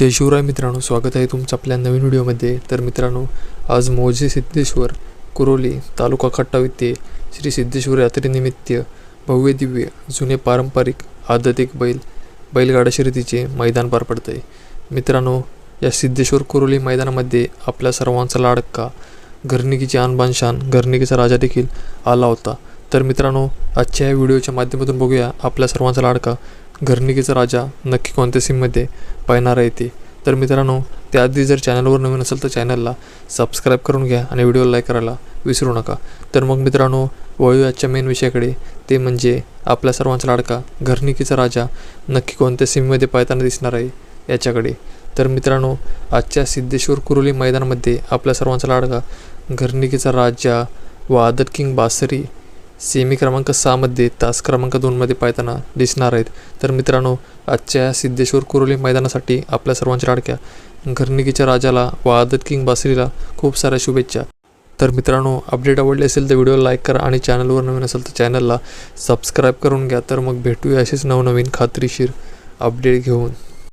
जय शिवराय मित्रांनो स्वागत आहे तुमचं आपल्या नवीन व्हिडिओमध्ये. तर मित्रांनो आज मोजे सिद्धेश्वर कुरोली तालुका खट्टा येथे श्री सिद्धेश्वर यात्रेनिमित्त भव्य दिव्य जुने पारंपरिक आदतिक बैल बैलगाडा शर्यतीचे मैदान पार पडत आहे मित्रांनो या सिद्धेश्वर कुरोली मैदानामध्ये आपल्या सर्वांचा लाडका घरनिकीचे आणबानशान घरनिकीचा राजा देखील आला होता. तर मित्रांनो आजच्या या व्हिडिओच्या माध्यमातून बघूया आपल्या सर्वांचा लाडका घरनिकीचा राजा नक्की कोणत्या सीममध्ये पाहणार आहे ते? तर मित्रांनो त्याआधी जर चॅनलवर नवीन असेल तर चॅनलला सबस्क्राईब करून घ्या आणि व्हिडिओला लाईक करायला विसरू नका. तर मग मित्रांनो वळू आजच्या मेन विषयाकडे. ते म्हणजे आपल्या सर्वांचा लाडका घरनिकीचा राजा नक्की कोणत्या सीमेमध्ये पाहताना दिसणार आहे याच्याकडे. तर मित्रांनो आजच्या सिद्धेश्वर कुरुली मैदानामध्ये आपल्या सर्वांचा लाडका घरनिकीचा राजा व आदत किंग बासरी सेमी क्रमांक सहामध्ये तास क्रमांक दोनमध्ये पाहताना दिसणार आहेत. तर मित्रांनो आजच्या सिद्धेश्वर कुरोली मैदानासाठी आपल्या सर्वांच्या लाडक्या घरनिकीच्या राजाला व आदत किंग बासरीला खूप साऱ्या शुभेच्छा. तर मित्रांनो अपडेट आवडले असेल तर व्हिडिओ लाईक करा आणि चॅनलवर नवीन असेल तर चॅनलला सबस्क्राईब करून घ्या. तर मग भेटूया असेच नवनवीन खात्रीशीर अपडेट घेऊन.